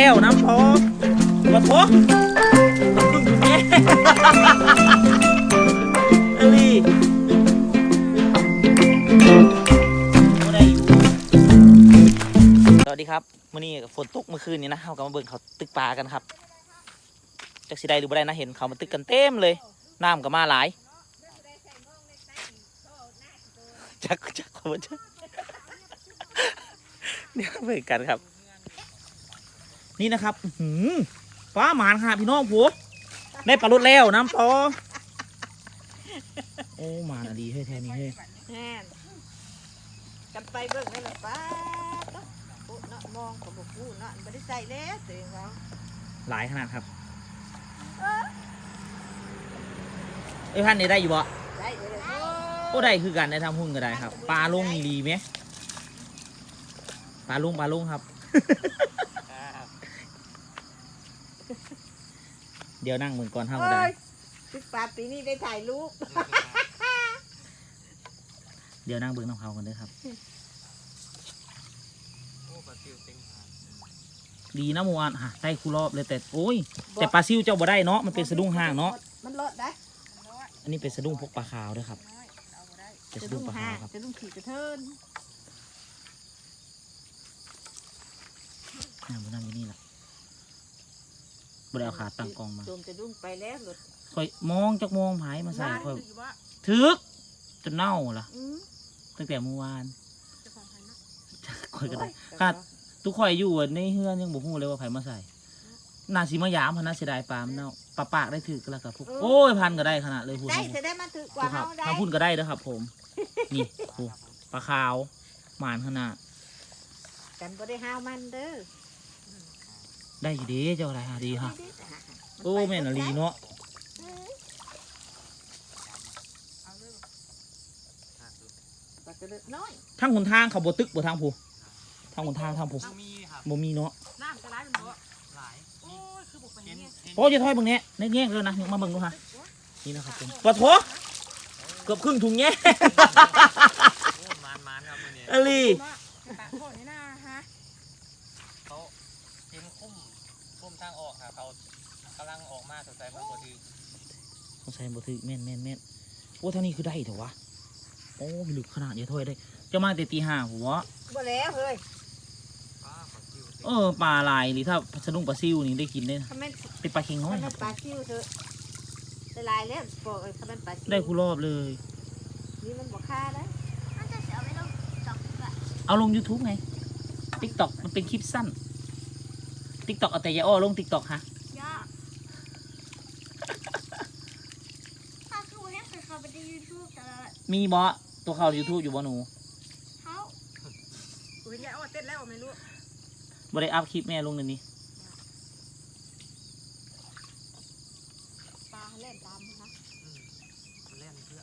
แล้วน้ำพอมาโถมาพึ่งคุณแม่อลีบ่ได้อยู่สวัสดีครับมื่อนี้ฝนตกเมื่อคืนนี้นะเขาก็มาเบิ่งเขาตึกปลากันครับจักสิได้หรือบ่ได้นะเห็นเขามาตึกกันเต็มเลยน้ำก็มาหลายจักจักขามาจักเดี๋ยวเบิ่งกันครับ นี่นะครับอื้อหือฟ้าหมานค่ะพี่น้องผัวได้ปลาลดแล้วน้ำปอโอ้หมานอะดีเฮ้ยแทนนี่เฮ้ยแน่นกันไปเบิ่งได้หรอป้าต้องปุ๊เนาะมองกับบุกูเนาะไม่ได้ใส่แล้วตัวเองเราหลายขนาดครับไอ้ยพันนี่ได้อยู่บ่ได้เลยโอ้ได้คือกันได้ทำหุ้นก็ได้ครับ ปลาลงนี่ดีไหมปลาลงปลาลงครับ เดี๋ยวนั่งเหมือนก่อนเท่าก็ได้เอ้ยสิบปาปีนี้ได้ถ่ายรูปเดี๋ยวนั่งเบิ่งน้ำเขากันเด้อครับดีนะเมื่อวานฮะได้คูรอบเลยแต่โอ้ย แต่ปลาซิวเจ้าบ่ได้เนาะมันเป็นสะดุ้งห่างเนาะมันลดได้อันนี้เป็นสะดุ้งพกปลาขาวด้วยครับเป็นจะสะดุ้ดุ้งงปลาห่าขางวครับจะดุ้งขี่กระเทินนั่งบนนั่งอยู่นี่แหละ บ่ได้เอาขาตั้งกองมา โจมจะดุ้งไปแล้วหลดคอยมองจักมองไผมาใส่คอยถึกจนเน่าล่ะ อืมตั้งแต่เมื่อวานคอยก็ได้ครับทุกข่อยอยู่ในเฮือนยังบ่ฮู้เลยว่าไผมาใส่น่าสิมายามพะนะเสียดายปลามันเน่าปลาปากได้ถึกแล้วกับพวกโอ้ยพันก็ได้ขนาดเลยพูดได้จะได้มาถือกว่าครัเฮาบได้ถ้าพูดก็ได้เด้อครับ ผม นี่โอ้ปลาขาวหมานขนาด กันบ่ได้ห้าวมันเด้อ ได้อยู่เดีเจ้าอะไรฮะดีฮะโอ้แม่นอลีเนาะปลากระเดิดน้อยทางหนทางเขาบ่ตึกบ่ทางผู้ทางหนทางทางผู้มีครับบ่มีเนาะน้ำกระไรมันบ่หลายโอ้ยคือบุกไปเห็นเนี่ยเห็นโอ้ยจะถอยเบิ่งแหน่ในแง่แล้วนะมาเบิ่งดูฮะนี่นะครับผมปลาโถเกือบครึ่งถุงแง่โอ้มานมานครับมันเนี่ยอลี ปากโคตรนี่นะฮะ เขาเห็นคุ้ม คุ้มทางออกค่ะเขากำลังออกมาสดใสมากกว่าที่สงสัยบ่ถึกแม่นแม่นแม่นโอ้เท่านี้คือได้เถอะวะโอ้มีลึกขนาดอย่าถอยได้จะมาแต่ตีห้าหัวบ่แล้วเฮ้ยป้าขอคิวเออปลาลายหรือถ้าสะดุ้งปลาซิวนี่ได้กินได้นะถ้าแม่นเป็นปลาเค็งน้อยถ้าคแม่รับนปลาซิวเถอะได้หลายแล้วบอกเลยถ้าแม่นปลาซิวได้คูรอบเลย นี่มันบ่ค่าได้เอาลง YouTube ไง TikTok มันเป็นคลิปสั้น TikTok เอาแต่อยาอ้อลง TikTok ฮะย่าถ้าคือวันนี้เคยเข้าไปในยูทูบแต่ละมีบอตัวเข้า YouTube อยู่บ่หนูเขาอุ้ยยายอ้อเต้นแล้วไม่รู้บ่ได้อัพคลิปแม่ลงเดี๋ยวนี้ปลาเล่นตามฮะเล่นเพื่อ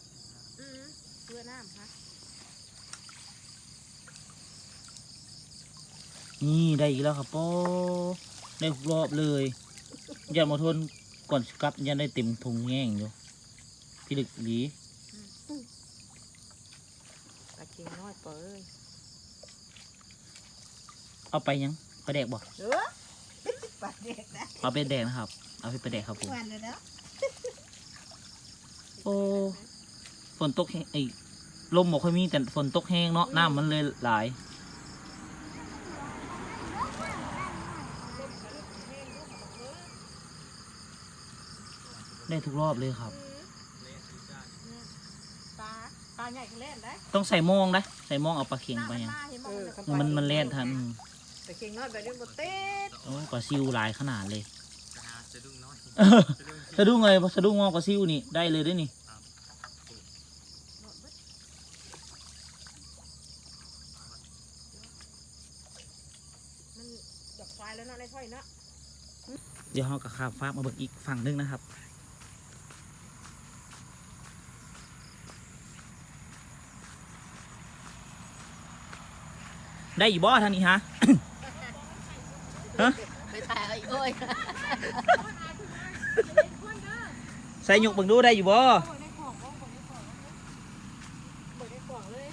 อือเพื่อน้ำฮะนี่ได้อีกแล้วครับโป้ ได้ทุกรอบเลยอย่ามาทนก่อนสกลับยันได้เต็มถุงแง่งอยู่พี่ลึกดีปลาเค็งน้อยเปเอ้ยเอาไปยังไปแดกบ่เออปลาเด็กนะเอาไปแดกนะครับ เอาไปแดกครับผมโอ้ฝนตกแห้งไอ้ลมบ่ค่อยมีแต่ฝนตกแห้งเนาะน้ำมันเลยหลาย ได้ทุกรอบเลยครับ ปลาปลาใหญ่ก็เล่นได้ต้องใส่หมองนะใส่หมองเอาปลาเค็งไปยังเออมันมันเล่นทันอืมปลาเค็งน้อยแบบนี้บ่เต้นโอ้ยปลาซิวหลายขนาดเลยจะหาจะดุ้งน้อยเออจะดุ้งสะดุ้งเลยสะดุ้งงอกปลาซิวนี่ได้เลยได้นี่มันดอกควายแล้วเนาะในถ้อยเนาะ เดี๋ยวเรากับข้ามฟ้ามาเบิกอีกฝั่งหนึงนะครับ ได้อยู่บ่ทางนี้ฮะฮะไปถ่ายไอ้เอ้ยใส่หยกเบิ่งดูได้อยู่บ่เบิกได้กล่องเลย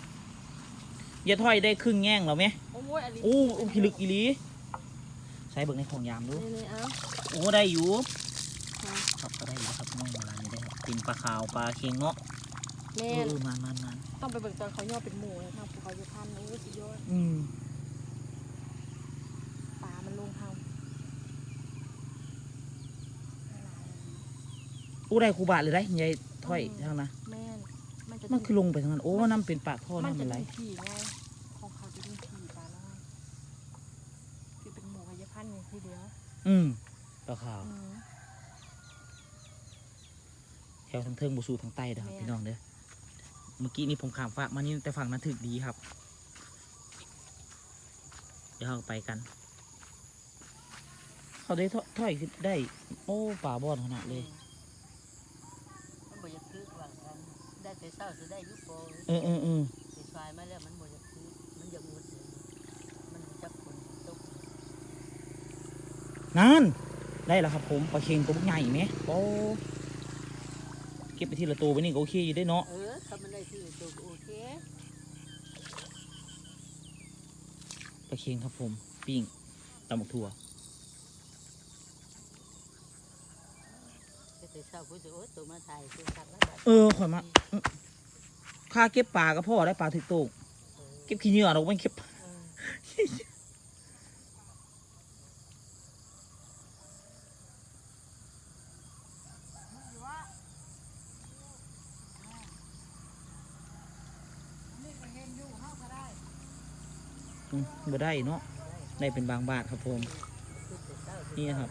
อย่าถอยได้ครึ่งแง่งแล้วไหมโอ้ยอันนี้อู้อู้พิลึกอีหลีใช้เบิ่งในของยามดูนี่นี่เอาโอ้ได้อยู่ค่ะครับก็ได้อยู่ครับน้องเวลานี้ได้ครับเป็นปลาขาวปลาเค็งเนาะ แม่เอนอมันมันมันต้องไปเบิ่งตอนเขาย่อเป็นหมูเลยทางภูเขาจะพันโอ้ยสุดยอดอืมปลามันลงทางโอ้ได้ครูบาเลยได้ยายถ้อยทางนะแม่นมันจะมันคือลงไปทางนั้นโอ้ว่าน้ำเป็นปากท่อมันน้ำจะเป็นไรมีผีไงของเขาจะมีผีปลาน้อยคือเป็นหมูกายพันธุ์อย่างทีเดียวอืมปลาขาวอืม แถวทางเทิงบูสูทางใต้เด้อครับแม่พี่น้องเด้อ เมื่อกี้นี่ผมขามฝากมานี่แต่ฝั่งนั้นถึกดีครับ เดี๋ยวเราไปกัน เขาได้ถ้อยถ้อยขึ้นได้ โอ้ป่าบอนขนาดเลยมันบ่อยากคือว่ากันได้แต่เช้าสิได้อยุโปเออเออเออสิชายมาแล้วมันบ่อยากคือมันอยากมุดเลยมันบ่จักคนตกนั่นได้แล้วครับผมปลาเค็งตัวใหญ่ไหมโอ้เก็บไปทีละตัวไปนี่ก็โอเคอยู่ได้เนาะ เออถ้ามันได้ที่ตัวก็โอเคปลาเค็งครับผม ปิ้งตำบักถั่วแต่แต่เช้าผู้สิโอ้ตัวมาถ่ายตัวสักแล้วบัดเออข่อยมาอื้อค่าเก็บปลาก็พอได้ปลาถึกโตกเออเก็บขี้เหงื่อเราไม่เก็บ เออ บ่ได้เนาะได้เป็นบางบาทครับผม นี่นะครับ